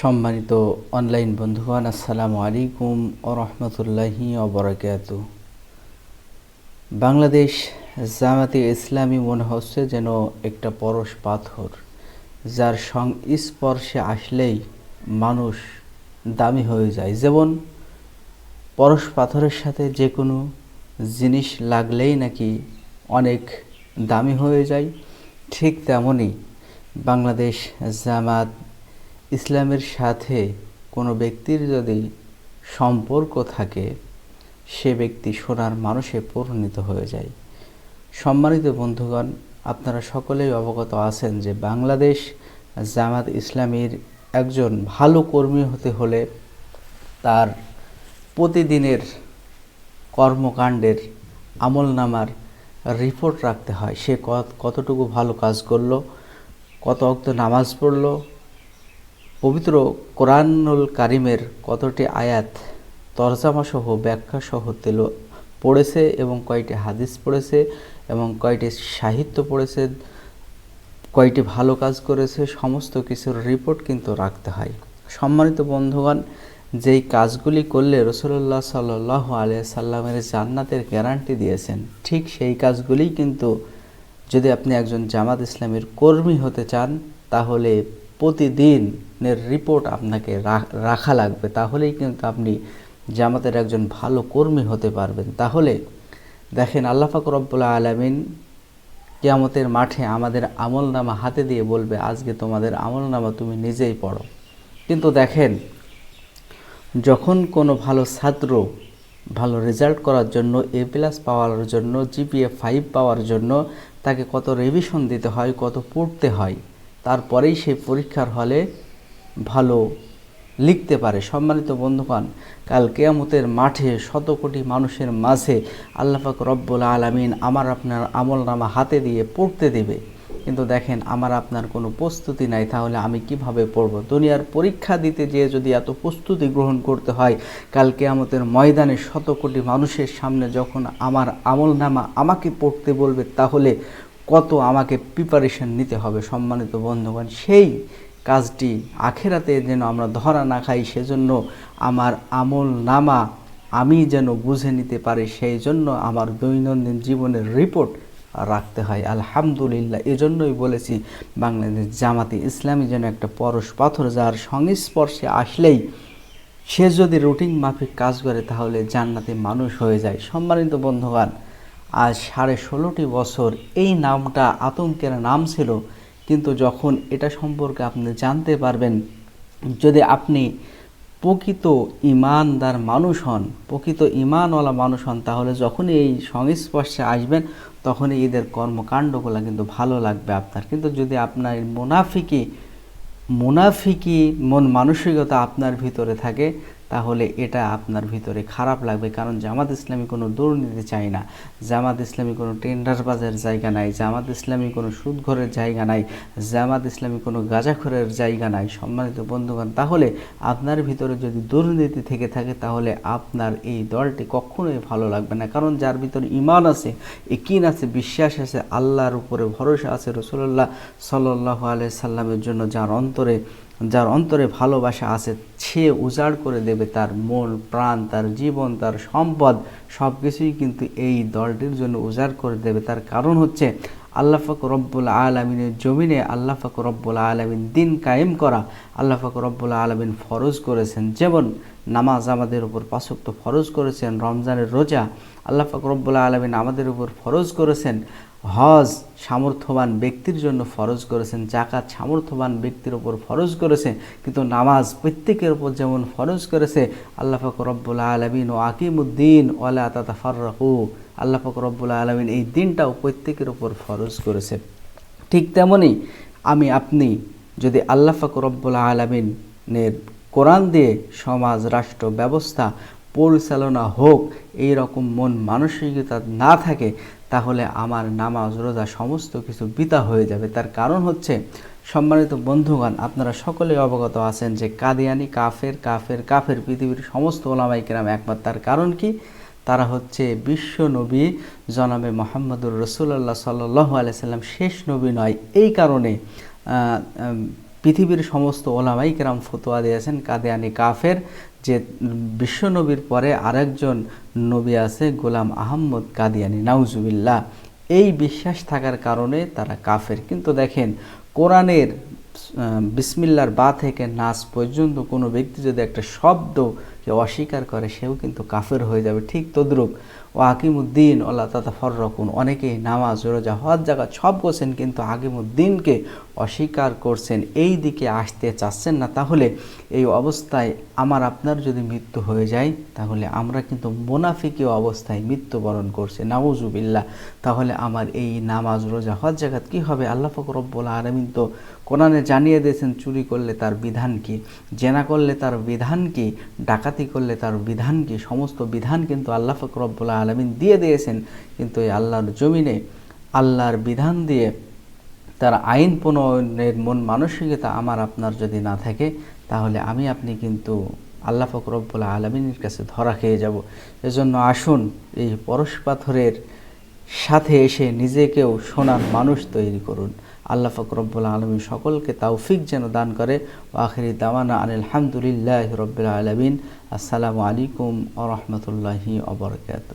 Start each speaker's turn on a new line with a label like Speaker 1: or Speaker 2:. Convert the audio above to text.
Speaker 1: সম্মানিত অনলাইন বন্ধুগণ, আসসালামু আলাইকুম ও রহমতুল্লাহি অবরাকাত বাংলাদেশ জামাতে ইসলামী মনে হচ্ছে যেন একটা পরশ পাথর, যার সংস্পর্শে আসলেই মানুষ দামি হয়ে যায়। যেমন পরশ পাথরের সাথে যে কোনো জিনিস লাগলেই নাকি অনেক দামি হয়ে যায়, ঠিক তেমনই বাংলাদেশ জামাত ইসলামের সাথে কোনো ব্যক্তির যদি সম্পর্ক থাকে, সে ব্যক্তি সোনার মানুষে পরিণত হয়ে যায়। সম্মানিত বন্ধুগণ, আপনারা সকলেই অবগত আছেন যে বাংলাদেশ জামাত ইসলামীর একজন ভালো কর্মী হতে হলে তার প্রতিদিনের কর্মকাণ্ডের আমলনামার রিপোর্ট রাখতে হয়। সে কতটুকু ভালো কাজ করল, কত অক্ত নামাজ পড়ল পবিত্র কোরআনুল কারিমের কতটি আয়াত তরজামাসহ ব্যাখ্যাসহ তেল, পড়েছে এবং কয়টি হাদিস পড়েছে এবং কয়টি সাহিত্য পড়েছে, কয়টি ভালো কাজ করেছে, সমস্ত কিছুর রিপোর্ট কিন্তু রাখতে হয়। সম্মানিত বন্ধুগণ, যেই কাজগুলি করলে রসুল্লাহ সাল্লাহ আলিয়া সাল্লামের জান্নাতের গ্যারান্টি দিয়েছেন, ঠিক সেই কাজগুলিই কিন্তু যদি আপনি একজন জামাত ইসলামের কর্মী হতে চান, তাহলে প্রতিদিনের রিপোর্ট আপনাকে রাখা লাগবে। তাহলেই কিন্তু আপনি জামাতের একজন ভালো কর্মী হতে পারবেন। তাহলে দেখেন আল্লাহ পাক রব্বুল আলমিন কিয়ামতের মাঠে আমাদের আমল নামা হাতে দিয়ে বলবে, আজকে তোমাদের আমল নামা তুমি নিজেই পড়ো। কিন্তু দেখেন, যখন কোনো ভালো ছাত্র ভালো রেজাল্ট করার জন্য এ প্লাস পাওয়ার জন্য জিপিএ ফাইভ পাওয়ার জন্য তাকে কত রিভিশন দিতে হয়, কত পড়তে হয় তারপরেই সে পরীক্ষার হলে ভালো লিখতে পারে। সম্মানিত বন্ধুগণ, কাল কেয়ামতের মাঠে শত কোটি মানুষের মাঝে আল্লাপাক রব্বুল আলমিন আমার আপনার আমল নামা হাতে দিয়ে পড়তে দেবে। কিন্তু দেখেন, আমার আপনার কোনো প্রস্তুতি নাই, তাহলে আমি কীভাবে পড়ব? দুনিয়ার পরীক্ষা দিতে যেয়ে যদি এত প্রস্তুতি গ্রহণ করতে হয় কালকে কেয়ামতের ময়দানে শত কোটি মানুষের সামনে যখন আমার আমল নামা আমাকে পড়তে বলবে, তাহলে কত আমাকে প্রিপারেশন নিতে হবে সম্মানিত বন্ধুগণ। সেই কাজটি আখেরাতে যেন আমরা ধরা না খাই, সেজন্য আমার আমল নামা আমি যেন বুঝে নিতে পারি, সেই জন্য আমার দৈনন্দিন জীবনের রিপোর্ট রাখতে হয়। আলহামদুলিল্লাহ, এজন্যই বলেছি বাংলাদেশ জামাতে ইসলামী যেন একটা পরশ পাথর যার সংস্পর্শে আসলেই সে যদি রুটিন মাফিক কাজ করে, তাহলে জান্নাতে মানুষ হয়ে যায়। সম্মানিত বন্ধুগণ আজ সাড়ে ষোলোটি বছর এই নামটা আতঙ্কের নাম ছিল, কিন্তু যখন এটা সম্পর্কে আপনি জানতে পারবেন, যদি আপনি প্রকৃত ইমানদার মানুষ হন, প্রকৃত ইমানওয়ালা মানুষ হন, তাহলে যখনই এই সংস্পর্শে আসবেন, তখনই এদের কর্মকাণ্ডগুলো কিন্তু ভালো লাগবে আপনার। কিন্তু যদি আপনার মুনাফিকি মুনাফিকি মন মানসিকতা আপনার ভিতরে থাকে তাহলে এটা আপনার ভিতরে খারাপ লাগবে, কারণ জামাত ইসলামী কোনো দুর্নীতি চায় না। জামাত ইসলামী কোনো টেন্ডার টেন্ডারবাজের জায়গা নাই, জামাত ইসলামী কোনো সুদঘরের জায়গা নাই, জামাত ইসলামী কোনো গাঁজাখরের জায়গা নাই। সম্মানিত বন্ধুগণ, তাহলে আপনার ভিতরে যদি দুর্নীতি থেকে থাকে, তাহলে আপনার এই দলটি কখনোই ভালো লাগবে না। কারণ যার ভিতরে ইমান আছে, একিন আছে, বিশ্বাস আছে, আল্লাহর উপরে ভরসা আছে রসুল্লাহ সাল্লাহ আলিয়া সাল্লামের জন্য, যার অন্তরে যার অন্তরে ভালোবাসা আছে, সে উজাড় করে দেবে তার মন, প্রাণ, তার জীবন, তার সম্পদ সব কিছুই কিন্তু এই দলটির জন্য উজাড় করে দেবে। তার কারণ হচ্ছে আল্লাহ ফাক রব্বুল আলমিনের জমিনে আল্লাহ ফাক রব্বুল আলমিন দিন কায়েম করা, আল্লাহ ফাক রব্বুল আলমিন ফরজ করেছেন। যেমন নামাজ আমাদের উপর পাশক্ত ফরজ করেছেন, রমজানের রোজা আল্লাহ ফাক রব্বুল আলমিন আমাদের উপর ফরজ করেছেন, হজ সামর্থ্যবান ব্যক্তির জন্য ফরজ করেছেন জাকাত সামর্থ্যবান ব্যক্তির ওপর ফরজ করেছে, কিন্তু নামাজ প্রত্যেকের ওপর যেমন ফরজ করেছে, আল্লাহ ফাকর রব্বুল আলমিন ও আকিমুদ্দিন, ওয়ালা তাতা ফার্রাকু আল্লাহ ফাকর রব্বুল আলমিন এই দিনটাও প্রত্যেকের ওপর ফরজ করেছে। ঠিক তেমনই আমি, আপনি যদি আল্লাহ ফাকর রব্বুল আলমিনের কোরআন দিয়ে সমাজ, রাষ্ট্র, ব্যবস্থা পরিচালনা হোক, এই রকম মন মানসিকতা না থাকে, তাহলে আমার নামাজ, রোজা সমস্ত কিছু বিতা হয়ে যাবে। তার কারণ হচ্ছে, সম্মানিত বন্ধুগণ, আপনারা সকলে অবগত আছেন যে কাদিয়ানি, কাফের কাফের কাফের পৃথিবীর সমস্ত ওলামাই কেরাম একমাত্র তার কারণ কি? তারা হচ্ছে বিশ্ব নবী, জনাবে মোহাম্মদুর রসুল্লাহ সাল্লাহ আলাইসাল্লাম শেষ নবী নয়। এই কারণে পৃথিবীর সমস্ত ওলামাই কেরাম ফতোয়া দিয়েছেন কাদিয়ানি কাফের, যে বিশ্বনবীর পরে আরেকজন নবী আছে, গোলাম আহম্মদ কাদিয়ানি নাউজুবিল্লাহ, এই বিশ্বাস থাকার কারণে তারা কাফের। কিন্তু দেখেন, কোরআনের বিসমিল্লার বা থেকে নাচ পর্যন্ত কোনো ব্যক্তি যদি একটা শব্দকে অস্বীকার করে, সেও কিন্তু কাফের হয়ে যাবে। ঠিক তদ্রুপ ও আকিমুদ্দিন আল্লাহ তাতা ফররকুন অনেকেই নামাজ, রোজা, হজ জায়গা সব করছেন, কিন্তু আকিমুদ্দিনকে অস্বীকার করছেন, এই দিকে আসতে চাচ্ছেন না। তাহলে এই অবস্থায় আমার আপনার যদি মৃত্যু হয়ে যায়, তাহলে আমরা কিন্তু মোনাফিকীয় অবস্থায় মৃত্যুবরণ করছি। নাউজুবিল্লাহ তাহলে আমার এই নামাজ, রোজা, হজ জাগাত কী হবে? আল্লাহ ফকর রব্বুল আলমিন তো কোরআনে জানিয়ে দিয়েছেন, চুরি করলে তার বিধান কি? জেনা করলে তার বিধান কি? ডাকাতি করলে তার বিধান কি? সমস্ত বিধান কিন্তু আল্লাহ ফকর রব্বুল আলমিন দিয়ে দিয়েছেন, কিন্তু এই আল্লাহর জমিনে, আল্লাহর বিধান দিয়ে তার আইন প্রণয়নের মন মানসিকতা আমার আপনার যদি না থাকে, তাহলে আমি আপনি কিন্তু আল্লাহ ফকরব্বুল আলমিনের কাছে ধরা খেয়ে যাব। এজন্য আসুন, এই পরশ পাথরের সাথে এসে নিজেকেও সোনার মানুষ তৈরি করুন। আল্লাহ ফকরব্বুল আলমিন সকলকে তৌফিক যেন দান করে। আখিরি দাওয়ানা আলহামদুলিল্লাহ রবিল আলমিন। আসসালামু আলাইকুম আ রহমতুল্লাহি অবরকাত